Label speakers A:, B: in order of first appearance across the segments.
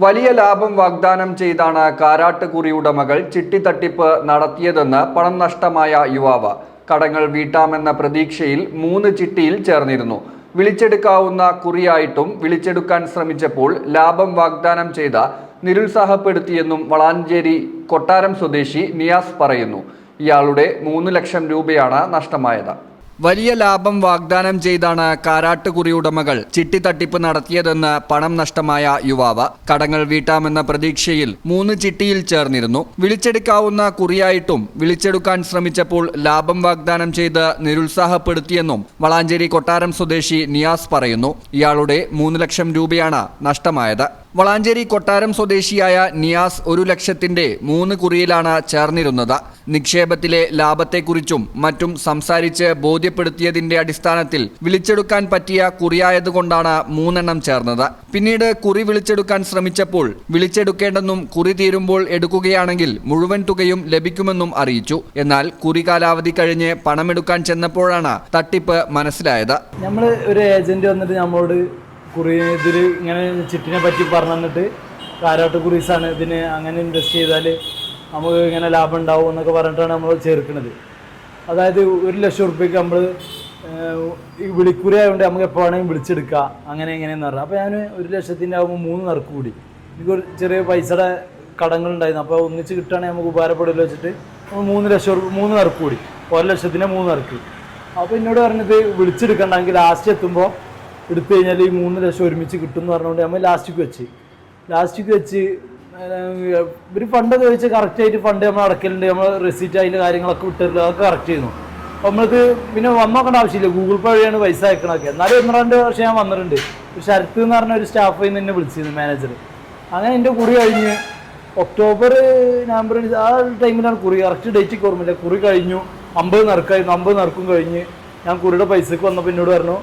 A: വലിയ ലാഭം വാഗ്ദാനം ചെയ്താണ് കാരാട്ടുകുറി ഉടമകൾ ചിട്ടിത്തട്ടിപ്പ് നടത്തിയതെന്ന് പണം നഷ്ടമായ യുവാവ്. കടങ്ങൾ വീട്ടാമെന്ന പ്രതീക്ഷയിൽ മൂന്ന് ചിട്ടിയിൽ ചേർന്നിരുന്നു. വിളിച്ചെടുക്കാവുന്ന കുറിയായിട്ടും വിളിച്ചെടുക്കാൻ ശ്രമിച്ചപ്പോൾ ലാഭം വാഗ്ദാനം ചെയ്ത നിരുത്സാഹപ്പെടുത്തിയെന്നും വളാഞ്ചേരി കൊട്ടാരം സ്വദേശി നിയാസ് പറയുന്നു. ഇയാളുടെ മൂന്ന് ലക്ഷം രൂപയാണ് നഷ്ടമായത്. വലിയ ലാഭം വാഗ്ദാനം ചെയ്താണ് കാരാട്ടുകുറി ഉടമകൾ ചിട്ടി തട്ടിപ്പ് നടത്തിയതെന്ന് പണം നഷ്ടമായ യുവാവ്. കടങ്ങൾ വീട്ടാമെന്ന പ്രതീക്ഷയിൽ മൂന്ന് ചിട്ടിയിൽ ചേർന്നിരുന്നു. വിളിച്ചെടുക്കാവുന്ന കുറിയായിട്ടും വിളിച്ചെടുക്കാൻ ശ്രമിച്ചപ്പോൾ ലാഭം വാഗ്ദാനം ചെയ്ത് നിരുത്സാഹപ്പെടുത്തിയെന്നും വളാഞ്ചേരി കൊട്ടാരം സ്വദേശി നിയാസ് പറയുന്നു. ഇയാളുടെ മൂന്ന് ലക്ഷം രൂപയാണ് നഷ്ടമായത്. വളാഞ്ചേരി കൊട്ടാരം സ്വദേശിയായ നിയാസ് ഒരു ലക്ഷത്തിന്റെ മൂന്ന് കുറിയിലാണ് ചേർന്നിരുന്നത്. നിക്ഷേപത്തിലെ ലാഭത്തെക്കുറിച്ചും മറ്റും സംസാരിച്ച് ബോധ്യപ്പെടുത്തിയതിന്റെ അടിസ്ഥാനത്തിൽ വിളിച്ചെടുക്കാൻ പറ്റിയ കുറിയായതുകൊണ്ടാണ് മൂന്നെണ്ണം ചേർന്നത്. പിന്നീട് കുറി വിളിച്ചെടുക്കാൻ ശ്രമിച്ചപ്പോൾ വിളിച്ചെടുക്കേണ്ടെന്നും കുറി തീരുമ്പോൾ എടുക്കുകയാണെങ്കിൽ മുഴുവൻ തുകയും ലഭിക്കുമെന്നും അറിയിച്ചു. എന്നാൽ കുറി കാലാവധി കഴിഞ്ഞ് പണമെടുക്കാൻ ചെന്നപ്പോഴാണ് തട്ടിപ്പ് മനസ്സിലായത്.
B: നമ്മൾ ഒരു ഏജന്റ് വന്നിട്ട് നമ്മളോട് കുറി ഇതിൽ ഇങ്ങനെ ചിട്ടിനെ പറ്റി പറഞ്ഞു തന്നിട്ട് കാരാട്ട് കുറീസാണ് ഇതിന് അങ്ങനെ ഇൻവെസ്റ്റ് ചെയ്താൽ നമുക്ക് ഇങ്ങനെ ലാഭം ഉണ്ടാവും എന്നൊക്കെ പറഞ്ഞിട്ടാണ് നമ്മൾ ചേർക്കുന്നത് അതായത് ഒരു ലക്ഷം റുപ്യക്ക് നമ്മൾ ഈ വിളിക്കുറി ആയതുകൊണ്ട് നമുക്ക് എപ്പോൾ വേണമെങ്കിൽ വിളിച്ചെടുക്കാം. അങ്ങനെ ഇങ്ങനെയെന്ന് പറഞ്ഞു. അപ്പോൾ ഞാൻ ഒരു ലക്ഷത്തിന്റെ ആകുമ്പോൾ മൂന്ന് നറുക്ക് കൂടി. എനിക്കൊരു ചെറിയ പൈസയുടെ കടങ്ങളുണ്ടായിരുന്നു. അപ്പോൾ ഒന്നിച്ച് കിട്ടുകയാണെങ്കിൽ നമുക്ക് ഉപകാരപ്പെടുമല്ലോ വെച്ചിട്ട് മൂന്ന് ലക്ഷം മൂന്ന് നറുക്ക് കൂടി. ഒരു ലക്ഷത്തിന്റെ മൂന്ന് നറുക്ക്. അപ്പോൾ എന്നോട് പറഞ്ഞത് വിളിച്ചെടുക്കണ്ടെങ്കിൽ ലാസ്റ്റ് എത്തുമ്പോൾ എടുത്തു കഴിഞ്ഞാൽ ഈ മൂന്ന് ലക്ഷം ഒരുമിച്ച് കിട്ടും എന്ന് പറഞ്ഞുകൊണ്ട് നമ്മൾ ലാസ്റ്റിക്ക് വെച്ച്. ലാസ്റ്റിക്ക് വെച്ച് ഇവർ ഫണ്ടൊക്കെ വെച്ച് കറക്റ്റായിട്ട് ഫണ്ട് നമ്മൾ അടക്കലുണ്ട് നമ്മൾ റെസീറ്റ് അതിന്റെ കാര്യങ്ങളൊക്കെ വിട്ടിട്ടില്ല. അതൊക്കെ കറക്റ്റ് ചെയ്യുന്നു. അപ്പോൾ നമ്മൾക്ക് പിന്നെ വന്നോക്കേണ്ട ആവശ്യമില്ല. ഗൂഗിൾ പേ വഴിയാണ് പൈസ അയക്കണമൊക്കെ എന്നാലും ഒന്ന് രണ്ട് വർഷം ഞാൻ വന്നിട്ടുണ്ട്. ഒരു ശരത്ത് എന്ന് പറഞ്ഞ ഒരു സ്റ്റാഫിൽ നിന്ന് എന്നെ വിളിച്ചിരുന്നു മാനേജർ അങ്ങനെ എന്റെ കുറി കഴിഞ്ഞ് ഒക്ടോബർ നവംബർ ആ ടൈമിലാണ് കുറി. കറക്റ്റ് ഡേറ്റ് ഓർമ്മയില്ല. കുറി കഴിഞ്ഞു. അമ്പത് നറുക്കായിരുന്നു അമ്പത് നറുക്കും കഴിഞ്ഞ് ഞാൻ കുറിയുടെ പൈസക്ക് വന്നപ്പോൾ എന്നോട് പറഞ്ഞു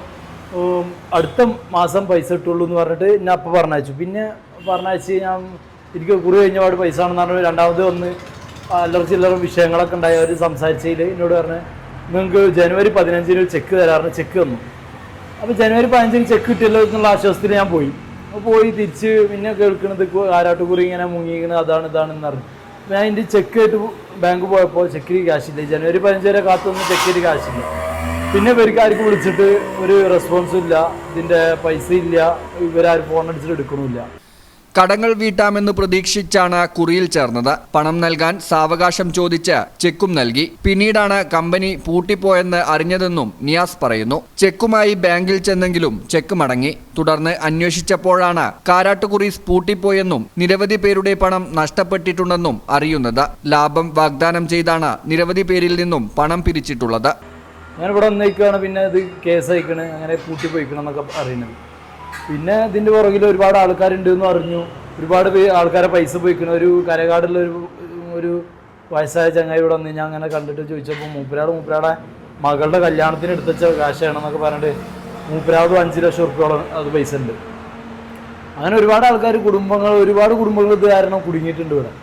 B: അടുത്ത മാസം പൈസ കിട്ടുള്ളൂ എന്ന് പറഞ്ഞിട്ട് ഞാൻ അപ്പം പറഞ്ഞയച്ചു. പിന്നെ പറഞ്ഞയച്ച് ഞാൻ എനിക്ക് കുറി കഴിഞ്ഞ പാട് പൈസ ആണെന്ന് പറഞ്ഞു രണ്ടാമത് വന്ന് അല്ലറ ചില്ലറ വിഷയങ്ങളൊക്കെ ഉണ്ടായി. അവർ സംസാരിച്ചതിൽ എന്നോട് പറഞ്ഞു നിങ്ങൾക്ക് ജനുവരി പതിനഞ്ചിന് ഒരു ചെക്ക് തരാറുണ്ട് ചെക്ക് തന്നു. അപ്പോൾ ജനുവരി പതിനഞ്ചിന് ചെക്ക് കിട്ടിയല്ലോ എന്നുള്ള ആശ്വാസത്തിൽ ഞാൻ പോയി. അപ്പോൾ പോയി തിരിച്ച് പിന്നെ കേൾക്കുന്നത് ആരാട്ടുകുറി ഇങ്ങനെ മുങ്ങിയിരിക്കുന്നത് അതാണ് ഇതാണെന്ന് പറഞ്ഞു. ഞാൻ എന്റെ ചെക്ക് ആയിട്ട് ബാങ്ക് പോയപ്പോൾ ചെക്കിൽ ക്യാഷ് ഇല്ല. ജനുവരി പതിനഞ്ച് വരെ കാത്തുനിന്ന് ചെക്കിൽ ക്യാഷ് ക്യാഷില്ല പിന്നെ ഇവർക്കാർക്ക് വിളിച്ചിട്ട് ഒരു റെസ്പോൺസും ഇല്ല. ഇതിന്റെ പൈസ ഇല്ല. ഇവരാരും ഫോൺ അടിച്ചിട്ട് എടുക്കണമില്ല.
A: കടങ്ങൾ വീട്ടാമെന്ന് പ്രതീക്ഷിച്ചാണ് കുറിയിൽ ചേർന്നത്. പണം നൽകാൻ സാവകാശം ചോദിച്ച് ചെക്കും നൽകി. പിന്നീടാണ് കമ്പനി പൂട്ടിപ്പോയെന്ന് അറിഞ്ഞതെന്നും നിയാസ് പറയുന്നു. ചെക്കുമായി ബാങ്കിൽ ചെന്നെങ്കിലും ചെക്ക് മടങ്ങി. തുടർന്ന് അന്വേഷിച്ചപ്പോഴാണ് കാരാട്ടുകുറീസ് പൂട്ടിപ്പോയെന്നും നിരവധി പേരുടെ പണം നഷ്ടപ്പെട്ടിട്ടുണ്ടെന്നും അറിയുന്നത്. ലാഭം വാഗ്ദാനം ചെയ്താണ് നിരവധി പേരിൽ നിന്നും പണം പിരിച്ചിട്ടുള്ളത്.
B: അങ്ങനെ ഇവിടെ വന്നേക്കാണ് പിന്നെ ഇത് കേസ് അയക്കണ് അങ്ങനെ പൂട്ടി പോയിക്കണം എന്നൊക്കെ അറിയുന്നത്. പിന്നെ ഇതിന്റെ പുറകിൽ ഒരുപാട് ആൾക്കാരുണ്ട് എന്ന് അറിഞ്ഞു. ഒരുപാട് ആൾക്കാരെ പൈസ പോയിക്കണം. ഒരു കരകാടുള്ള ഒരു ഒരു വയസ്സായ ചങ്ങായി ഇവിടെ വന്ന് ഞാൻ അങ്ങനെ കണ്ടിട്ട് ചോദിച്ചപ്പോൾ മൂപ്പരാട് മൂപ്പരാടെ മകളുടെ കല്യാണത്തിന് എടുത്തുവച്ച കാശാണെന്നൊക്കെ പറഞ്ഞിട്ട് മൂപ്പരാടും അഞ്ച് ലക്ഷം ഉറുപ്പ്യോളം അത് പൈസ ഉണ്ട്. അങ്ങനെ ഒരുപാട് ആൾക്കാർ കുടുംബങ്ങൾ ഒരുപാട് കുടുംബങ്ങൾ ഇത് കാരണം കുടുങ്ങിയിട്ടുണ്ട് ഇവിടെ.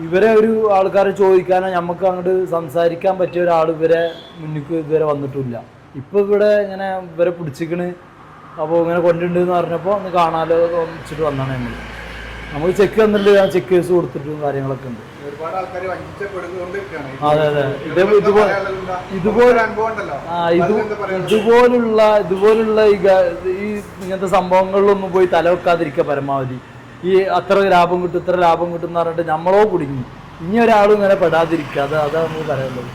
B: ഇവരെ ഒരു ആൾക്കാരെ ചോദിക്കാനോ നമുക്ക് അങ്ങോട്ട് സംസാരിക്കാൻ പറ്റിയ ഒരാൾ ഇവരെ മുന്നിക്ക് ഇതുവരെ വന്നിട്ടില്ല. ഇപ്പോൾ ഇവിടെ ഇങ്ങനെ ഇവരെ പിടിച്ചിക്കണ് അപ്പോൾ ഇങ്ങനെ കൊണ്ടുണ്ട് എന്ന് പറഞ്ഞപ്പോൾ ഒന്ന് കാണാലോ വെച്ചിട്ട് വന്നാണ് നമ്മൾ നമുക്ക് ചെക്ക് തന്നിട്ട് ഞാൻ ചെക്ക് കേസ് കൊടുത്തിട്ടും കാര്യങ്ങളൊക്കെ ഉണ്ട്.
C: ആൾക്കാർ
B: അതെ അതെ. ഇതേപോലെ ഇതുപോലെ ആ ഇത് ഇതുപോലുള്ള ഇതുപോലുള്ള ഈ ഇങ്ങനത്തെ സംഭവങ്ങളിലൊന്നും പോയി തല വെക്കാതിരിക്കുക പരമാവധി. ഈ അത്ര ലാഭം കിട്ടും ഇത്ര ലാഭം കിട്ടും എന്ന് പറഞ്ഞിട്ട് നമ്മളോ കുടുങ്ങി. ഇനി ഒരാളും ഇങ്ങനെ പെടാതിരിക്കുക. അത് അതാണ് നമ്മൾ പറയുന്നത്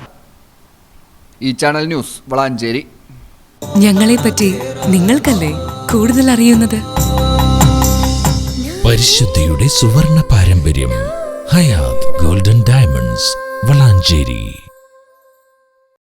A: ഈ ചാനൽ ന്യൂസ് വളാഞ്ചേരി.
D: ഞങ്ങളെ പറ്റി നിങ്ങൾക്കല്ലേ കൂടുതൽ അറിയുന്നത്?
E: പരിശുദ്ധിയുടെ സുവർണ പാരമ്പര്യം ഹയാത് ഗോൾഡൻ ഡയമണ്ട്സ് വളാഞ്ചേരി.